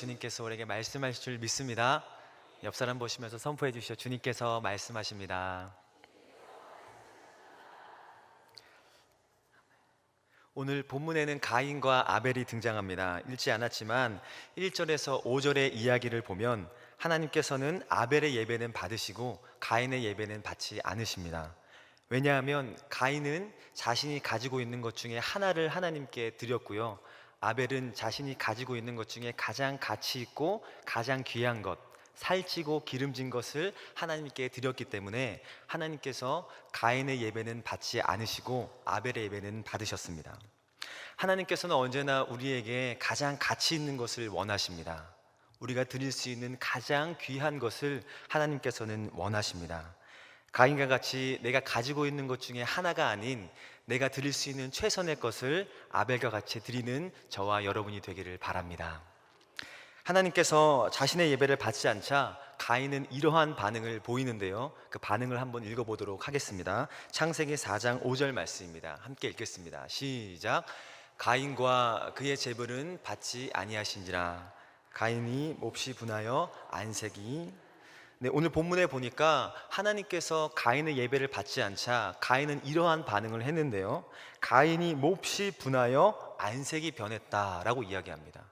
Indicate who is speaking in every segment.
Speaker 1: 주님께서 우리에게 말씀하실 줄 믿습니다. 옆 사람 보시면서 선포해 주시죠. 주님께서 말씀하십니다. 오늘 본문에는 가인과 아벨이 등장합니다. 읽지 않았지만 1절에서 5절의 이야기를 보면 하나님께서는 아벨의 예배는 받으시고 가인의 예배는 받지 않으십니다. 왜냐하면 가인은 자신이 가지고 있는 것 중에 하나를 하나님께 드렸고요. 아벨은 자신이 가지고 있는 것 중에 가장 가치 있고 가장 귀한 것, 살찌고 기름진 것을 하나님께 드렸기 때문에 하나님께서 가인의 예배는 받지 않으시고 아벨의 예배는 받으셨습니다. 하나님께서는 언제나 우리에게 가장 가치 있는 것을 원하십니다. 우리가 드릴 수 있는 가장 귀한 것을 하나님께서는 원하십니다. 가인과 같이 내가 가지고 있는 것 중에 하나가 아닌 내가 드릴 수 있는 최선의 것을 아벨과 같이 드리는 저와 여러분이 되기를 바랍니다. 하나님께서 자신의 예배를 받지 않자 가인은 이러한 반응을 보이는데요. 그 반응을 한번 읽어보도록 하겠습니다. 창세기 4장 5절 말씀입니다. 함께 읽겠습니다. 시작. 가인과 그의 재물은 받지 아니하신지라 가인이 몹시 분하여 안색이 네, 오늘 본문에 보니까 하나님께서 가인의 예배를 받지 않자 가인은 이러한 반응을 했는데요. 가인이 몹시 분하여 안색이 변했다라고 이야기합니다.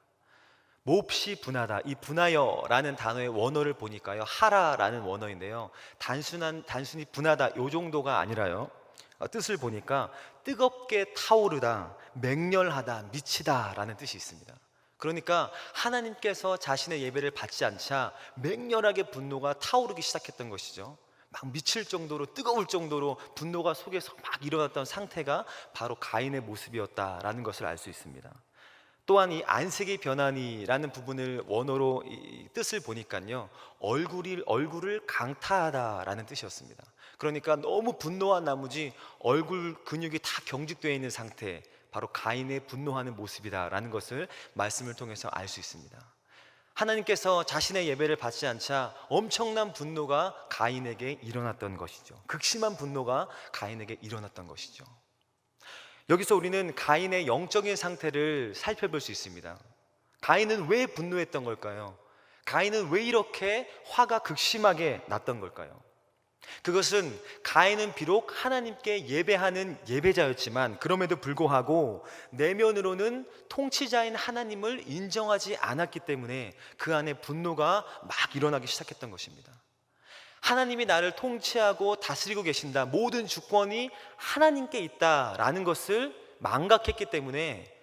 Speaker 1: 몹시 분하다. 이 분하여라는 단어의 원어를 보니까요. 하라라는 원어인데요. 단순한 단순히 분하다 요 정도가 아니라요. 아, 뜻을 보니까 뜨겁게 타오르다, 맹렬하다, 미치다라는 뜻이 있습니다. 그러니까 하나님께서 자신의 예배를 받지 않자 맹렬하게 분노가 타오르기 시작했던 것이죠. 막 미칠 정도로 뜨거울 정도로 분노가 속에서 막 일어났던 상태가 바로 가인의 모습이었다라는 것을 알 수 있습니다. 또한 이 안색이 변하니라는 부분을 원어로 뜻을 보니까요. 얼굴이 얼굴을 강타하다라는 뜻이었습니다. 그러니까 너무 분노한 나머지 얼굴 근육이 다 경직되어 있는 상태 바로 가인의 분노하는 모습이다라는 것을 말씀을 통해서 알 수 있습니다. 하나님께서 자신의 예배를 받지 않자 엄청난 분노가 가인에게 일어났던 것이죠. 극심한 분노가 가인에게 일어났던 것이죠. 여기서 우리는 가인의 영적인 상태를 살펴볼 수 있습니다. 가인은 왜 분노했던 걸까요? 가인은 왜 이렇게 화가 극심하게 났던 걸까요? 그것은 가인은 비록 하나님께 예배하는 예배자였지만 그럼에도 불구하고 내면으로는 통치자인 하나님을 인정하지 않았기 때문에 그 안에 분노가 막 일어나기 시작했던 것입니다. 하나님이 나를 통치하고 다스리고 계신다. 모든 주권이 하나님께 있다라는 것을 망각했기 때문에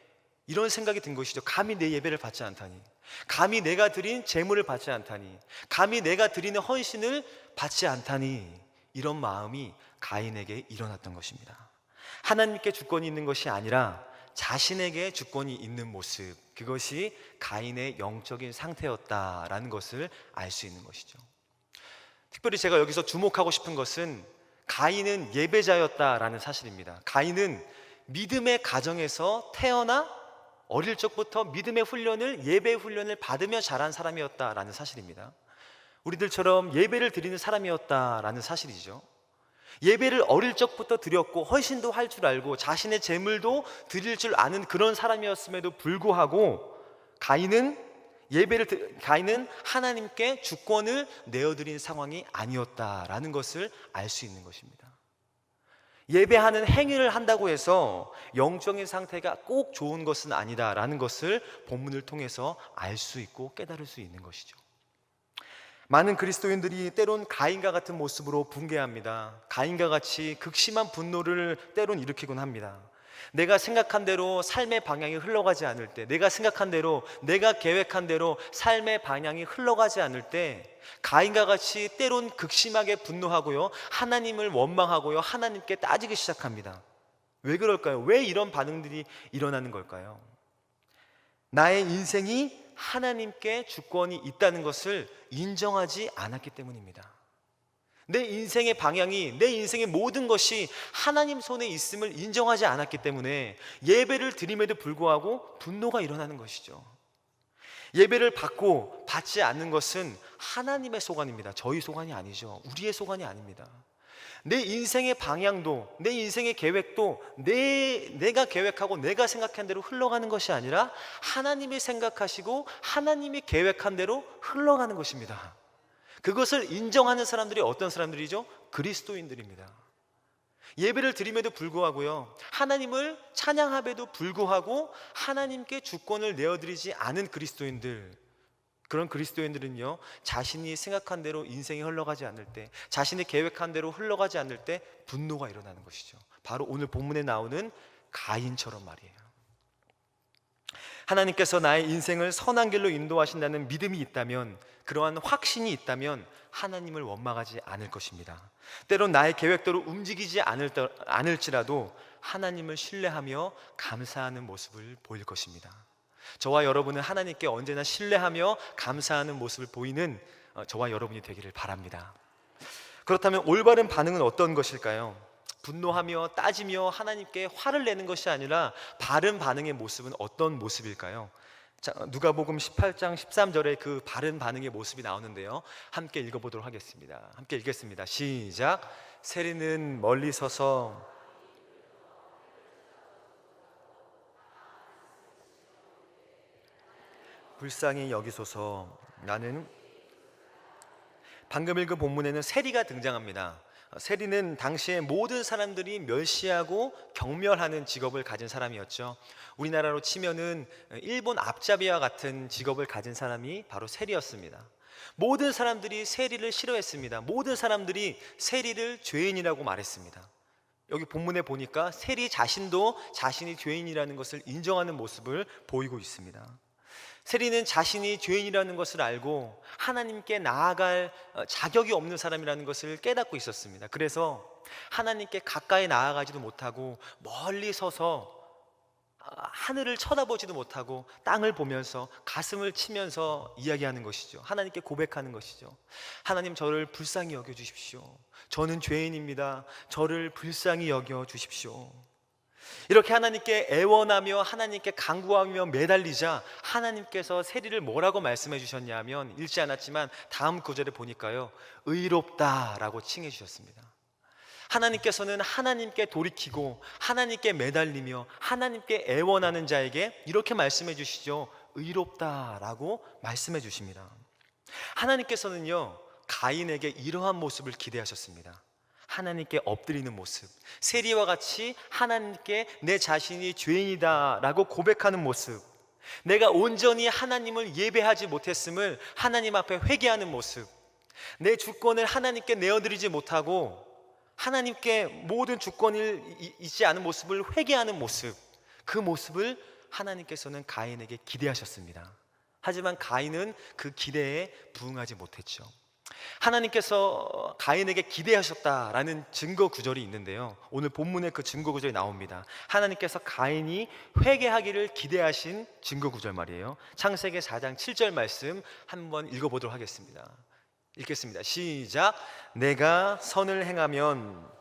Speaker 1: 이런 생각이 든 것이죠. 감히 내 예배를 받지 않다니. 감히 내가 드린 재물을 받지 않다니. 감히 내가 드리는 헌신을 받지 않다니 이런 마음이 가인에게 일어났던 것입니다. 하나님께 주권이 있는 것이 아니라 자신에게 주권이 있는 모습, 그것이 가인의 영적인 상태였다라는 것을 알 수 있는 것이죠. 특별히 제가 여기서 주목하고 싶은 것은 가인은 예배자였다라는 사실입니다. 가인은 믿음의 가정에서 태어나 어릴 적부터 믿음의 훈련을 예배 훈련을 받으며 자란 사람이었다라는 사실입니다. 우리들처럼 예배를 드리는 사람이었다라는 사실이죠. 예배를 어릴 적부터 드렸고 훨씬도 할 줄 알고 자신의 재물도 드릴 줄 아는 그런 사람이었음에도 불구하고 가인은 예배를 가인은 하나님께 주권을 내어드린 상황이 아니었다라는 것을 알 수 있는 것입니다. 예배하는 행위를 한다고 해서 영적인 상태가 꼭 좋은 것은 아니다라는 것을 본문을 통해서 알 수 있고 깨달을 수 있는 것이죠. 많은 그리스도인들이 때론 가인과 같은 모습으로 붕괴합니다. 가인과 같이 극심한 분노를 때론 일으키곤 합니다. 내가 생각한 대로 삶의 방향이 흘러가지 않을 때, 내가 생각한 대로, 내가 계획한 대로 삶의 방향이 흘러가지 않을 때, 가인과 같이 때론 극심하게 분노하고요, 하나님을 원망하고요, 하나님께 따지기 시작합니다. 왜 그럴까요? 왜 이런 반응들이 일어나는 걸까요? 나의 인생이 하나님께 주권이 있다는 것을 인정하지 않았기 때문입니다. 내 인생의 방향이, 내 인생의 모든 것이 하나님 손에 있음을 인정하지 않았기 때문에 예배를 드림에도 불구하고 분노가 일어나는 것이죠. 예배를 받고 받지 않는 것은 하나님의 소관입니다. 저희 소관이 아니죠. 우리의 소관이 아닙니다. 내 인생의 방향도, 내 인생의 계획도 내, 내가 계획하고 내가 생각한 대로 흘러가는 것이 아니라 하나님이 생각하시고 하나님이 계획한 대로 흘러가는 것입니다. 그것을 인정하는 사람들이 어떤 사람들이죠? 그리스도인들입니다. 예배를 드림에도 불구하고요. 하나님을 찬양함에도 불구하고 하나님께 주권을 내어드리지 않은 그리스도인들. 그런 그리스도인들은요, 자신이 생각한 대로 인생이 흘러가지 않을 때, 자신이 계획한 대로 흘러가지 않을 때 분노가 일어나는 것이죠. 바로 오늘 본문에 나오는 가인처럼 말이에요. 하나님께서 나의 인생을 선한 길로 인도하신다는 믿음이 있다면, 그러한 확신이 있다면 하나님을 원망하지 않을 것입니다. 때론 나의 계획대로 움직이지 않을, 않을지라도 하나님을 신뢰하며 감사하는 모습을 보일 것입니다. 저와 여러분은 하나님께 언제나 신뢰하며 감사하는 모습을 보이는 어, 저와 여러분이 되기를 바랍니다. 그렇다면 올바른 반응은 어떤 것일까요? 분노하며 따지며 하나님께 화를 내는 것이 아니라 바른 반응의 모습은 어떤 모습일까요? 누가복음 18장 13절에 그 바른 반응의 모습이 나오는데요. 함께 읽어보도록 하겠습니다. 함께 읽겠습니다. 시작. 세리는 멀리 서서 불쌍히 여기소서 나는 방금 읽은 본문에는 세리가 등장합니다. 어, 세리는 당시에 모든 사람들이 멸시하고 경멸하는 직업을 가진 사람이었죠. 우리나라로 치면은 어, 일본 앞잡이와 같은 직업을 가진 사람이 바로 세리였습니다. 모든 사람들이 세리를 싫어했습니다. 모든 사람들이 세리를 죄인이라고 말했습니다. 여기 본문에 보니까 세리 자신도 자신이 죄인이라는 것을 인정하는 모습을 보이고 있습니다. 세리는 자신이 죄인이라는 것을 알고 하나님께 나아갈 어, 자격이 없는 사람이라는 것을 깨닫고 있었습니다. 그래서 하나님께 가까이 나아가지도 못하고 멀리 서서 어, 하늘을 쳐다보지도 못하고 땅을 보면서 가슴을 치면서 이야기하는 것이죠. 하나님께 고백하는 것이죠. 하나님 저를 불쌍히 여겨 주십시오. 저는 죄인입니다. 저를 불쌍히 여겨 주십시오. 이렇게 하나님께 애원하며 하나님께 간구하며 매달리자 하나님께서 세리를 뭐라고 말씀해 주셨냐면 읽지 않았지만 다음 구절에 보니까요. 의롭다라고 칭해 주셨습니다. 하나님께서는 하나님께 돌이키고 하나님께 매달리며 하나님께 애원하는 자에게 이렇게 말씀해 주시죠. 의롭다라고 말씀해 주십니다. 하나님께서는요. 가인에게 이러한 모습을 기대하셨습니다. 하나님께 엎드리는 모습, 세리와 같이 하나님께 내 자신이 죄인이다라고 고백하는 모습, 내가 온전히 하나님을 예배하지 못했음을 하나님 앞에 회개하는 모습, 내 주권을 하나님께 내어드리지 못하고 하나님께 모든 주권을 잊지 않은 모습을 회개하는 모습, 그 모습을 하나님께서는 가인에게 기대하셨습니다. 하지만 가인은 그 기대에 부응하지 못했죠. 하나님께서 가인에게 기대하셨다라는 증거 구절이 있는데요. 오늘 본문에 그 증거 구절이 나옵니다. 하나님께서 가인이 회개하기를 기대하신 증거 구절 말이에요. 창세기 4장 7절 말씀 한번 읽어보도록 하겠습니다. 읽겠습니다. 시작. 내가 선을 행하면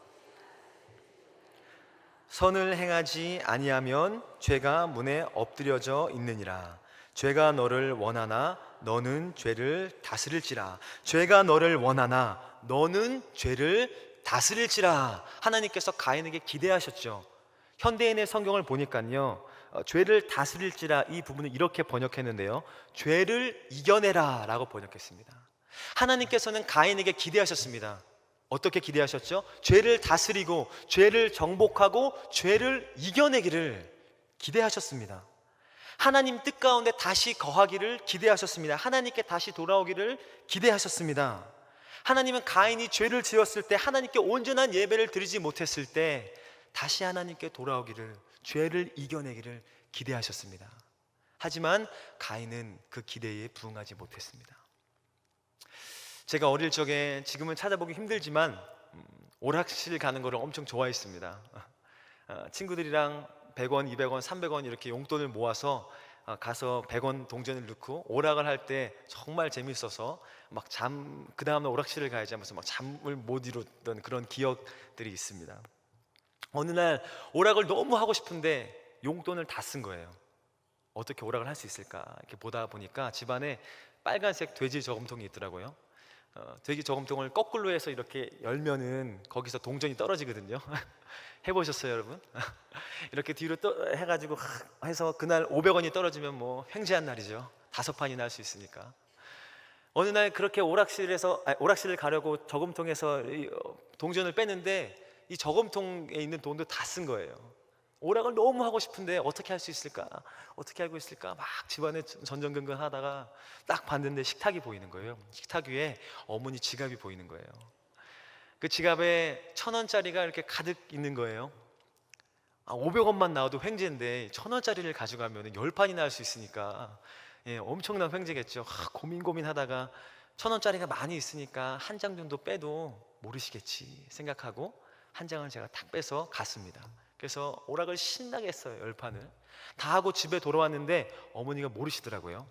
Speaker 1: 선을 행하지 아니하면 죄가 문에 엎드려져 있느니라. 죄가 너를 원하나 너는 죄를 다스릴지라 죄가 너를 원하나 너는 죄를 다스릴지라 하나님께서 가인에게 기대하셨죠. 현대인의 성경을 보니까요. 어, 죄를 다스릴지라 이 부분을 이렇게 번역했는데요. 죄를 이겨내라라고 번역했습니다. 하나님께서는 가인에게 기대하셨습니다. 어떻게 기대하셨죠? 죄를 다스리고 죄를 정복하고 죄를 이겨내기를 기대하셨습니다. 하나님 뜻 가운데 다시 거하기를 기대하셨습니다. 하나님께 다시 돌아오기를 기대하셨습니다. 하나님은 가인이 죄를 지었을 때 하나님께 온전한 예배를 드리지 못했을 때 다시 하나님께 돌아오기를 죄를 이겨내기를 기대하셨습니다. 하지만 가인은 그 기대에 부응하지 못했습니다. 제가 어릴 적에 지금은 찾아보기 힘들지만 음, 오락실 가는 거를 엄청 좋아했습니다. 어, 친구들이랑 100원, 200원, 300원 이렇게 용돈을 모아서 어, 가서 100원 동전을 넣고 오락을 할 때 정말 재밌어서 막 잠그 다음날 오락실을 가야지 하면서 막 잠을 못이루던 그런 기억들이 있습니다. 어느 날 오락을 너무 하고 싶은데 용돈을 다 쓴 거예요. 어떻게 오락을 할 수 있을까 이렇게 보다 보니까 집안에 빨간색 돼지 저금통이 있더라고요. 어, 돼지 저금통을 거꾸로 해서 이렇게 열면은 거기서 동전이 떨어지거든요. 해보셨어요, 여러분? 이렇게 뒤로 떠, 해가지고 해서 그날 500원이 떨어지면 뭐 횡재한 날이죠. 다섯 판이나 할 수 있으니까. 어느 날 그렇게 오락실에서 아니, 오락실을 가려고 저금통에서 어, 동전을 빼는데 이 저금통에 있는 돈도 다 쓴 거예요. 오락을 너무 하고 싶은데 어떻게 할 수 있을까? 어떻게 알고 있을까? 막 집안에 전전긍긍하다가 딱 봤는데 식탁이 보이는 거예요. 식탁 위에 어머니 지갑이 보이는 거예요. 그 지갑에 천 원짜리가 이렇게 가득 있는 거예요. 아, 500원만 나와도 횡재인데 천 원짜리를 가져가면 열 판이나 할 수 있으니까 예, 엄청난 횡재겠죠. 아, 고민 고민하다가 천 원짜리가 많이 있으니까 한 장 정도 빼도 모르시겠지 생각하고 한 장을 제가 탁 빼서 갔습니다. 그래서 오락을 신나게 했어요 열판을 다 하고 집에 돌아왔는데 어머니가 모르시더라고요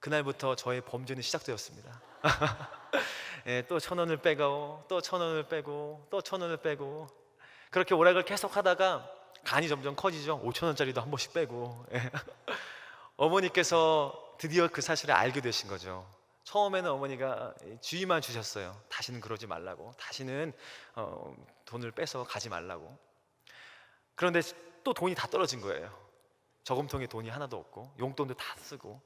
Speaker 1: 그날부터 저의 범죄는 시작되었습니다 예, 또천 원을 빼고 또 천 원을 빼고 또 천 원을 빼고 그렇게 오락을 계속 하다가 간이 점점 커지죠 오천 원짜리도 한 번씩 빼고 예. 어머니께서 드디어 그 사실을 알게 되신 거죠 처음에는 어머니가 주의만 주셨어요 다시는 그러지 말라고 다시는 어, 돈을 빼서 가지 말라고 그런데 또 돈이 다 떨어진 거예요. 저금통에 돈이 하나도 없고 용돈도 다 쓰고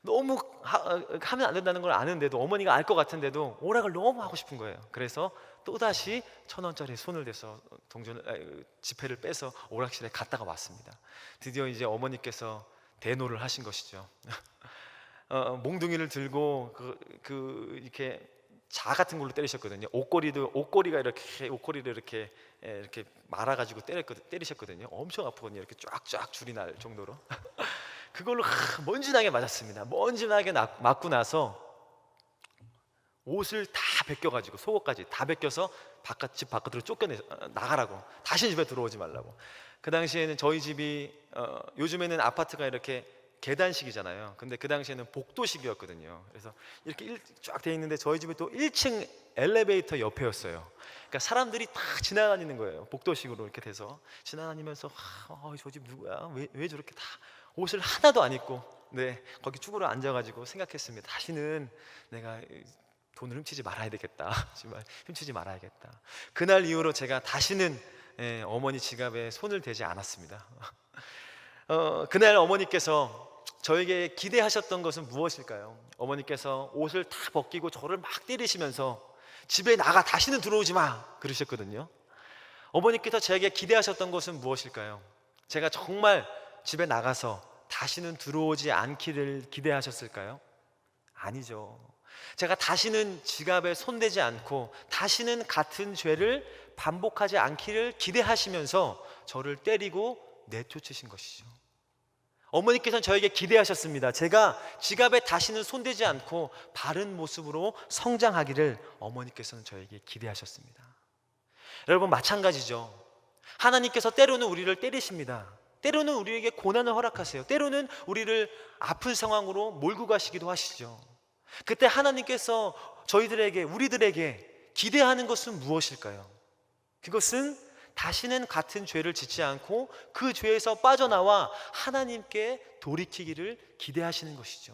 Speaker 1: 너무 하, 어, 하면 안 된다는 걸 아는데도 어머니가 알 것 같은데도 오락을 너무 하고 싶은 거예요. 그래서 또 다시 천 원짜리 손을 대서 동전 아 지폐를 빼서 오락실에 갔다가 왔습니다. 드디어 이제 어머니께서 대노를 하신 것이죠. 어, 몽둥이를 들고 그, 그 이렇게 자 같은 걸로 때리셨거든요. 옷걸이도 옷걸이가 이렇게 옷걸이를 이렇게 예, 이렇게 말아 가지고 때리셨거든요. 엄청 아프거든요. 이렇게 쫙쫙 줄이 날 정도로. 그걸로 하, 먼지나게 맞았습니다. 먼지나게 나, 맞고 나서 옷을 다 벗겨 가지고 속옷까지 다 벗겨서 바깥 집 바깥으로 쫓겨내 어, 나가라고. 다시 집에 들어오지 말라고. 그 당시에는 저희 집이 어, 요즘에는 아파트가 이렇게 계단식이잖아요. 근데 그 당시에는 복도식이었거든요. 그래서 이렇게 쫙 돼 있는데 저희 집이 또 1층 엘리베이터 옆에였어요. 그러니까 사람들이 다 지나다니는 거예요. 복도식으로 이렇게 돼서 지나다니면서 아, 어, 저집 누구야? 왜, 왜 저렇게 다 옷을 하나도 안 입고 네 거기 쭈그려 앉아가지고 생각했습니다. 다시는 내가 돈을 훔치지 말아야 되겠다. 정말 훔치지 말아야겠다. 그날 이후로 제가 다시는 예, 어머니 지갑에 손을 대지 않았습니다. 어, 그날 어머니께서 저에게 기대하셨던 것은 무엇일까요? 어머니께서 옷을 다 벗기고 저를 막 때리시면서 집에 나가 다시는 들어오지 마 그러셨거든요. 어머니께서 저에게 기대하셨던 것은 무엇일까요? 제가 정말 집에 나가서 다시는 들어오지 않기를 기대하셨을까요? 아니죠. 제가 다시는 지갑에 손대지 않고 다시는 같은 죄를 반복하지 않기를 기대하시면서 저를 때리고 내쫓으신 것이죠. 어머니께서는 저에게 기대하셨습니다. 제가 지갑에 다시는 손대지 않고 바른 모습으로 성장하기를 어머니께서는 저에게 기대하셨습니다. 여러분, 마찬가지죠. 하나님께서 때로는 우리를 때리십니다. 때로는 우리에게 고난을 허락하세요. 때로는 우리를 아픈 상황으로 몰고 가시기도 하시죠. 그때 하나님께서 저희들에게, 우리들에게 기대하는 것은 무엇일까요? 그것은 다시는 같은 죄를 짓지 않고 그 죄에서 빠져나와 하나님께 돌이키기를 기대하시는 것이죠.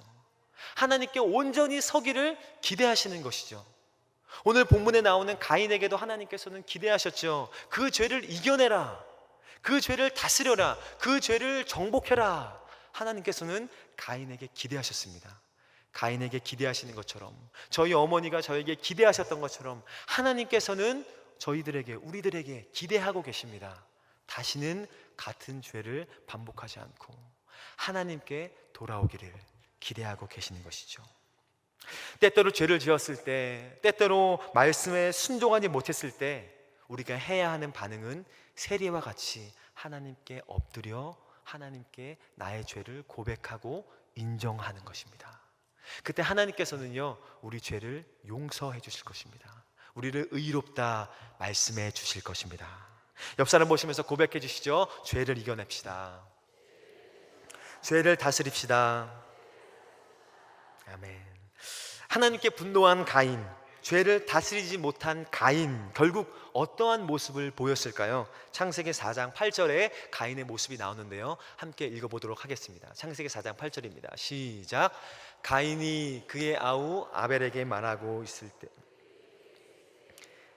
Speaker 1: 하나님께 온전히 서기를 기대하시는 것이죠. 오늘 본문에 나오는 가인에게도 하나님께서는 기대하셨죠. 그 죄를 이겨내라. 그 죄를 다스려라. 그 죄를 정복해라. 하나님께서는 가인에게 기대하셨습니다. 가인에게 기대하시는 것처럼 저희 어머니가 저에게 기대하셨던 것처럼 하나님께서는 저희들에게, 우리들에게 기대하고 계십니다. 다시는 같은 죄를 반복하지 않고 하나님께 돌아오기를 기대하고 계시는 것이죠. 때때로 죄를 지었을 때, 때때로 말씀에 순종하지 못했을 때, 우리가 해야 하는 반응은 세리와 같이 하나님께 엎드려 하나님께 나의 죄를 고백하고 인정하는 것입니다. 그때 하나님께서는요, 우리 죄를 용서해 주실 것입니다. 우리를 의롭다 말씀해 주실 것입니다. 옆 사람 보시면서 고백해 주시죠. 죄를 이겨냅시다. 죄를 다스립시다. 아멘. 하나님께 분노한 가인, 죄를 다스리지 못한 가인, 결국 어떠한 모습을 보였을까요? 창세기 4장 8절에 가인의 모습이 나오는데요. 함께 읽어보도록 하겠습니다. 창세기 4장 8절입니다. 시작. 가인이 그의 아우 아벨에게 말하고 있을 때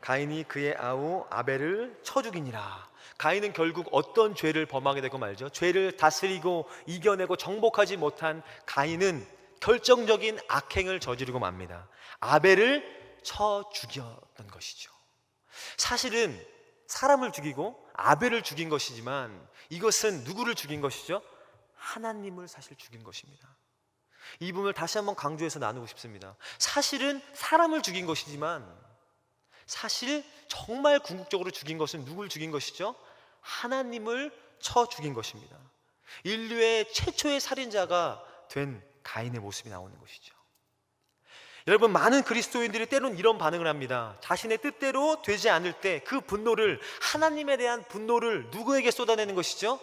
Speaker 1: 가인이 그의 아우 아벨을 쳐 죽이니라. 가인은 결국 어떤 죄를 범하게 되고 말죠. 죄를 다스리고 이겨내고 정복하지 못한 가인은 결정적인 악행을 저지르고 맙니다. 아벨을 쳐 죽였던 것이죠. 사실은 사람을 죽이고 아벨을 죽인 것이지만 이것은 누구를 죽인 것이죠? 하나님을 사실 죽인 것입니다. 이 부분을 다시 한번 강조해서 나누고 싶습니다. 사실은 사람을 죽인 것이지만 사실 정말 궁극적으로 죽인 것은 누굴 죽인 것이죠? 하나님을 쳐 죽인 것입니다. 인류의 최초의 살인자가 된 가인의 모습이 나오는 것이죠. 여러분 많은 그리스도인들이 때론 이런 반응을 합니다. 자신의 뜻대로 되지 않을 때 그 분노를 하나님에 대한 분노를 누구에게 쏟아내는 것이죠?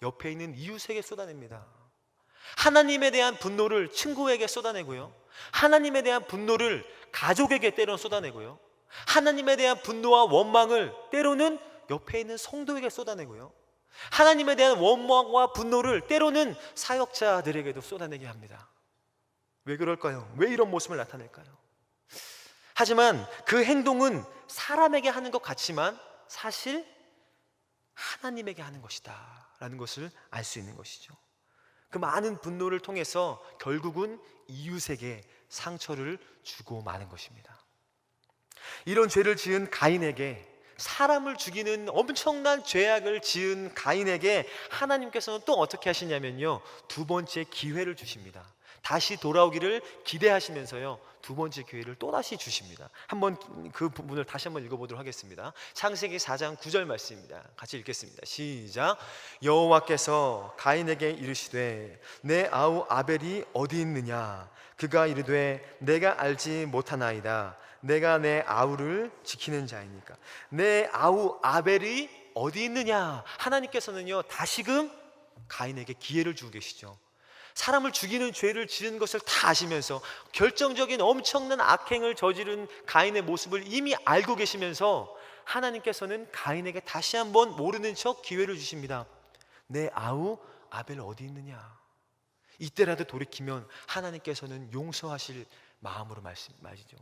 Speaker 1: 옆에 있는 이웃에게 쏟아냅니다. 하나님에 대한 분노를 친구에게 쏟아내고요. 하나님에 대한 분노를 가족에게 때론 쏟아내고요. 하나님에 대한 분노와 원망을 때로는 옆에 있는 성도에게 쏟아내고요. 하나님에 대한 원망과 분노를 때로는 사역자들에게도 쏟아내게 합니다. 왜 그럴까요? 왜 이런 모습을 나타낼까요? 하지만 그 행동은 사람에게 하는 것 같지만 사실 하나님에게 하는 것이다. 라는 것을 알 수 있는 것이죠. 그 많은 분노를 통해서 결국은 이웃에게 상처를 주고 마는 것입니다. 이런 죄를 지은 가인에게 사람을 죽이는 엄청난 죄악을 지은 가인에게 하나님께서는 또 어떻게 하시냐면요. 두 번째 기회를 주십니다. 다시 돌아오기를 기대하시면서요. 두 번째 기회를 또 다시 주십니다. 한번 그 부분을 다시 한번 읽어보도록 하겠습니다. 창세기 4장 9절 말씀입니다. 같이 읽겠습니다. 시작. 여호와께서 가인에게 이르시되 내 아우 아벨이 어디 있느냐? 그가 이르되 내가 알지 못하나이다. 내가 내 아우를 지키는 자이니까. 내 아우 아벨이 어디 있느냐? 하나님께서는요, 다시금 가인에게 기회를 주고 계시죠. 사람을 죽이는 죄를 지은 것을 다 아시면서 결정적인 엄청난 악행을 저지른 가인의 모습을 이미 알고 계시면서 하나님께서는 가인에게 다시 한번 모르는 척 기회를 주십니다. 내 아우 아벨 어디 있느냐? 이때라도 돌이키면 하나님께서는 용서하실 마음으로 말씀, 말이죠.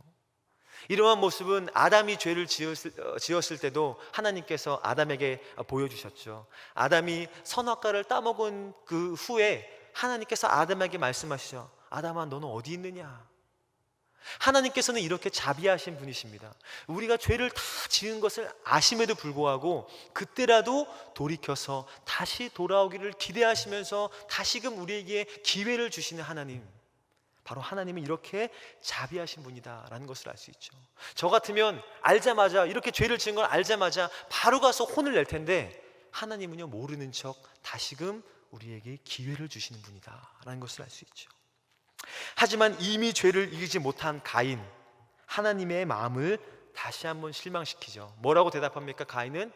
Speaker 1: 이러한 모습은 아담이 죄를 지었을, 어, 지었을, 때도 하나님께서 아담에게 보여주셨죠. 아담이 선악과를 따먹은 그 후에 하나님께서 아담에게 말씀하시죠. 아담아, 너는 어디 있느냐? 하나님께서는 이렇게 자비하신 분이십니다. 우리가 죄를 다 지은 것을 아심에도 불구하고 그때라도 돌이켜서 다시 돌아오기를 기대하시면서 다시금 우리에게 기회를 주시는 하나님. 바로 하나님은 이렇게 자비하신 분이다라는 것을 알 수 있죠. 저 같으면 알자마자 이렇게 죄를 지은 걸 알자마자 바로 가서 혼을 낼 텐데 하나님은요 모르는 척 다시금 우리에게 기회를 주시는 분이다라는 것을 알 수 있죠. 하지만 이미 죄를 이기지 못한 가인 하나님의 마음을 다시 한번 실망시키죠. 뭐라고 대답합니까? 가인은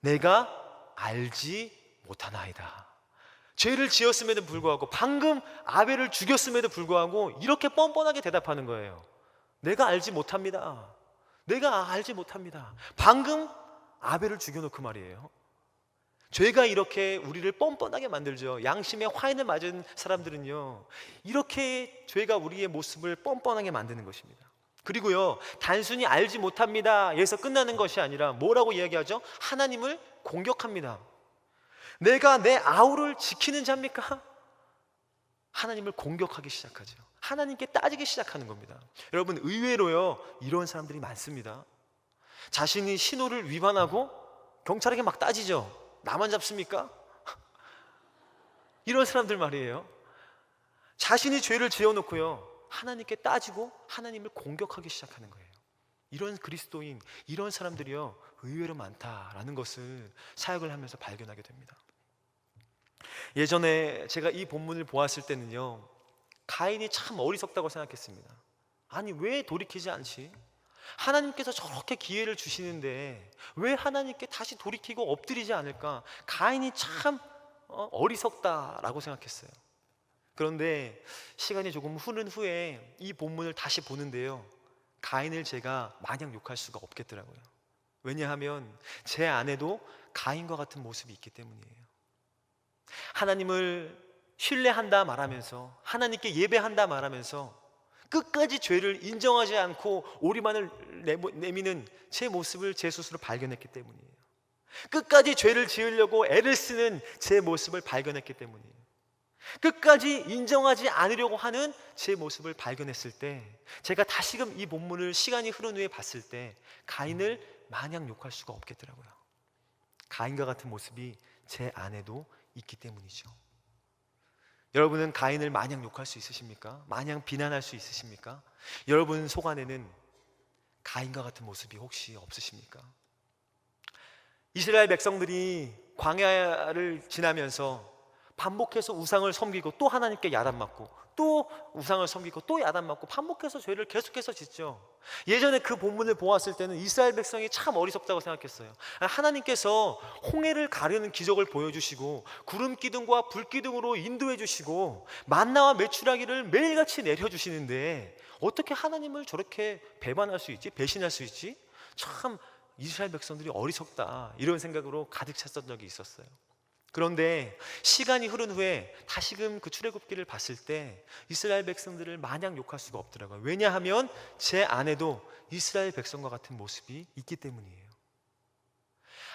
Speaker 1: 내가 알지 못하나이다. 죄를 지었음에도 불구하고 방금 아벨을 죽였음에도 불구하고 이렇게 뻔뻔하게 대답하는 거예요. 내가 알지 못합니다. 내가 알지 못합니다. 방금 아벨을 죽여놓고 말이에요. 죄가 이렇게 우리를 뻔뻔하게 만들죠. 양심의 화인을 맞은 사람들은요. 이렇게 죄가 우리의 모습을 뻔뻔하게 만드는 것입니다. 그리고요, 단순히 알지 못합니다. 여기서 끝나는 것이 아니라 뭐라고 이야기하죠? 하나님을 공격합니다. 내가 내 아우를 지키는 자입니까? 하나님을 공격하기 시작하죠. 하나님께 따지기 시작하는 겁니다. 여러분 의외로요 이런 사람들이 많습니다. 자신이 신호를 위반하고 경찰에게 막 따지죠. 나만 잡습니까? 이런 사람들 말이에요. 자신이 죄를 지어놓고요 하나님께 따지고 하나님을 공격하기 시작하는 거예요. 이런 그리스도인 이런 사람들이요 의외로 많다라는 것을 사역을 하면서 발견하게 됩니다. 예전에 제가 이 본문을 보았을 때는요, 가인이 참 어리석다고 생각했습니다. 아니, 왜 돌이키지 않지? 하나님께서 저렇게 기회를 주시는데 왜 하나님께 다시 돌이키고 엎드리지 않을까? 가인이 참 어, 어리석다라고 생각했어요. 그런데 시간이 조금 흐른 후에 이 본문을 다시 보는데요. 가인을 제가 마냥 욕할 수가 없겠더라고요. 왜냐하면 제 안에도 가인과 같은 모습이 있기 때문이에요. 하나님을 신뢰한다 말하면서 하나님께 예배한다 말하면서 끝까지 죄를 인정하지 않고 오리만을 내미는 제 모습을 제 스스로 발견했기 때문이에요. 끝까지 죄를 지으려고 애를 쓰는 제 모습을 발견했기 때문이에요. 끝까지 인정하지 않으려고 하는 제 모습을 발견했을 때 제가 다시금 이 본문을 시간이 흐른 후에 봤을 때 가인을 마냥 욕할 수가 없겠더라고요. 가인과 같은 모습이 제 안에도 있기 때문이죠. 여러분은 가인을 마냥 욕할 수 있으십니까? 마냥 비난할 수 있으십니까? 여러분 속 안에는 가인과 같은 모습이 혹시 없으십니까? 이스라엘 백성들이 광야를 지나면서 반복해서 우상을 섬기고 또 하나님께 야단 맞고 또 우상을 섬기고 또 야단 맞고 반복해서 죄를 계속해서 짓죠. 예전에 그 본문을 보았을 때는 이스라엘 백성이 참 어리석다고 생각했어요. 하나님께서 홍해를 가르는 기적을 보여주시고 구름 기둥과 불 기둥으로 인도해 주시고 만나와 메추라기를 매일같이 내려 주시는데 어떻게 하나님을 저렇게 배반할 수 있지? 배신할 수 있지? 참 이스라엘 백성들이 어리석다 이런 생각으로 가득 찼던 적이 있었어요. 그런데 시간이 흐른 후에 다시금 그 출애굽기를 봤을 때 이스라엘 백성들을 마냥 욕할 수가 없더라고요. 왜냐하면 제 안에도 이스라엘 백성과 같은 모습이 있기 때문이에요.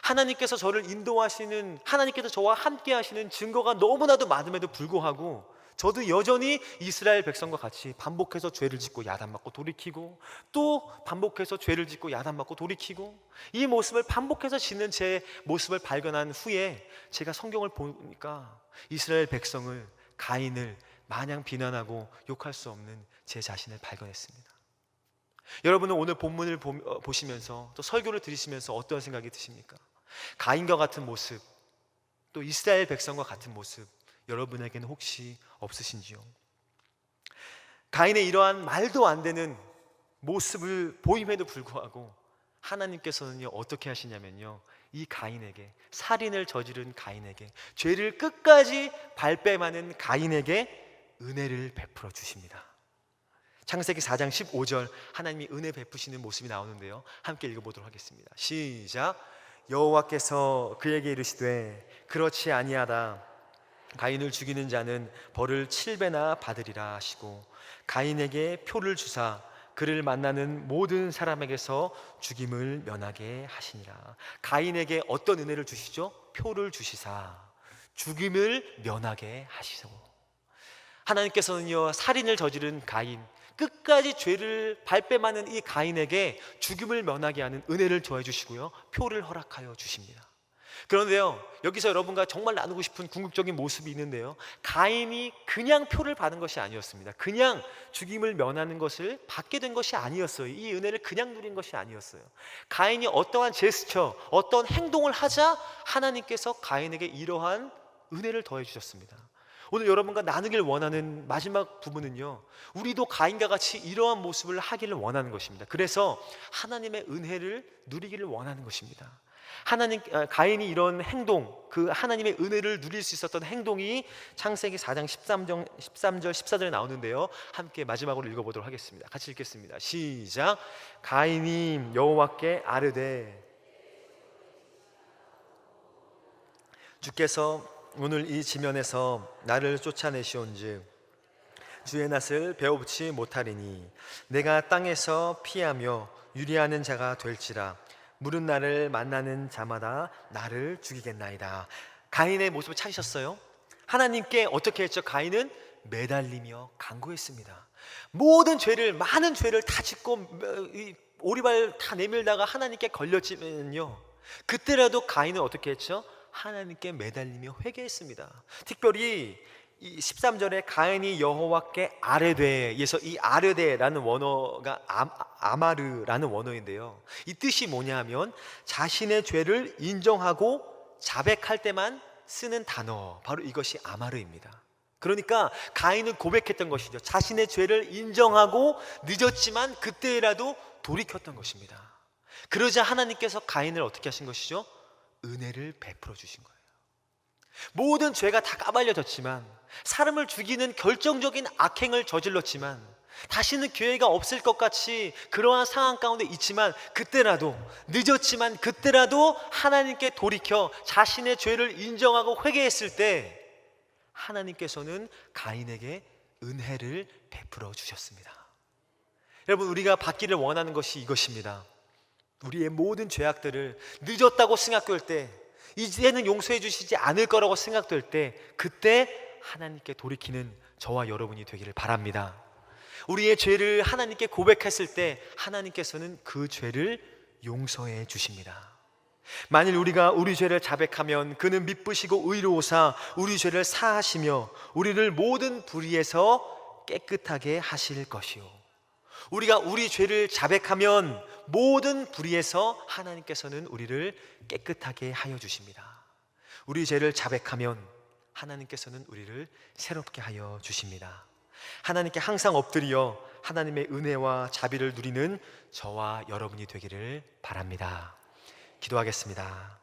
Speaker 1: 하나님께서 저를 인도하시는 하나님께서 저와 함께 하시는 증거가 너무나도 많음에도 불구하고 저도 여전히 이스라엘 백성과 같이 반복해서 죄를 짓고 야단 맞고 돌이키고 또 반복해서 죄를 짓고 야단 맞고 돌이키고 이 모습을 반복해서 짓는 제 모습을 발견한 후에 제가 성경을 보니까 이스라엘 백성을 가인을 마냥 비난하고 욕할 수 없는 제 자신을 발견했습니다. 여러분은 오늘 본문을 보, 어, 시면서또 설교를 들으시면서 어떤 생각이 드십니까? 가인과 같은 모습, 또 이스라엘 백성과 같은 모습, 여러분에게는 혹시 없으신지요? 가인의 이러한 말도 안 되는 모습을 보임에도 불구하고 하나님께서는요 어떻게 하시냐면요 이 가인에게 살인을 저지른 가인에게 죄를 끝까지 발뺌하는 가인에게 은혜를 베풀어 주십니다. 창세기 4장 15절 하나님이 은혜 베푸시는 모습이 나오는데요. 함께 읽어보도록 하겠습니다. 시작. 여호와께서 그에게 이르시되 그렇지 아니하다 가인을 죽이는 자는 벌을 7배나 받으리라 하시고 가인에게 표를 주사 그를 만나는 모든 사람에게서 죽임을 면하게 하시니라. 가인에게 어떤 은혜를 주시죠? 표를 주시사 죽임을 면하게 하시고 하나님께서는요 살인을 저지른 가인 끝까지 죄를 발뺌하는 이 가인에게 죽임을 면하게 하는 은혜를 더해 주시고요 표를 허락하여 주십니다. 그런데요, 여기서 여러분과 정말 나누고 싶은 궁극적인 모습이 있는데요. 가인이 그냥 표를 받은 것이 아니었습니다. 그냥 죽임을 면하는 것을 받게 된 것이 아니었어요. 이 은혜를 그냥 누린 것이 아니었어요. 가인이 어떠한 제스처, 어떤 행동을 하자 하나님께서 가인에게 이러한 은혜를 더해 주셨습니다. 오늘 여러분과 나누길 원하는 마지막 부분은요. 우리도 가인과 같이 이러한 모습을 하기를 원하는 것입니다. 그래서 하나님의 은혜를 누리기를 원하는 것입니다. 하나님 어, 가인이 이런 행동, 그 하나님의 은혜를 누릴 수 있었던 행동이 창세기 4장 13절, 13절 14절에 나오는데요. 함께 마지막으로 읽어보도록 하겠습니다. 같이 읽겠습니다. 시작. 가인이 여호와께 아르되 주께서 오늘 이 지면에서 나를 쫓아내시온즉 주의 낯을 배워붙지 못하리니 내가 땅에서 피하며 유리하는 자가 될지라 무릇 나를 만나는 자마다 나를 죽이겠나이다. 가인의 모습을 찾으셨어요? 하나님께 어떻게 했죠? 가인은 매달리며 간구했습니다. 모든 죄를 많은 죄를 다 짓고 오리발 다 내밀다가 하나님께 걸렸지만요. 그때라도 가인은 어떻게 했죠? 하나님께 매달리며 회개했습니다. 특별히 13절에 가인이 여호와께 아뢰되에서 이 아뢰되라는 원어가 아, 아마르라는 원어인데요. 이 뜻이 뭐냐면 자신의 죄를 인정하고 자백할 때만 쓰는 단어. 바로 이것이 아마르입니다. 그러니까 가인은 고백했던 것이죠. 자신의 죄를 인정하고 늦었지만 그때라도 돌이켰던 것입니다. 그러자 하나님께서 가인을 어떻게 하신 것이죠? 은혜를 베풀어 주신 거예요. 모든 죄가 다 까발려졌지만 사람을 죽이는 결정적인 악행을 저질렀지만 다시는 교회가 없을 것 같이 그러한 상황 가운데 있지만 그때라도 늦었지만 그때라도 하나님께 돌이켜 자신의 죄를 인정하고 회개했을 때 하나님께서는 가인에게 은혜를 베풀어 주셨습니다. 여러분 우리가 받기를 원하는 것이 이것입니다. 우리의 모든 죄악들을 늦었다고 생각될 때 이제는 용서해 주시지 않을 거라고 생각될 때 그때 하나님께 돌이키는 저와 여러분이 되기를 바랍니다. 우리의 죄를 하나님께 고백했을 때 하나님께서는 그 죄를 용서해 주십니다. 만일 우리가 우리 죄를 자백하면 그는 미쁘시고 의로우사 우리 죄를 사하시며 우리를 모든 불의에서 깨끗하게 하실 것이요. 우리가 우리 죄를 자백하면 모든 불의에서 하나님께서는 우리를 깨끗하게 하여 주십니다. 우리 죄를 자백하면 하나님께서는 우리를 새롭게 하여 주십니다. 하나님께 항상 엎드려 하나님의 은혜와 자비를 누리는 저와 여러분이 되기를 바랍니다. 기도하겠습니다.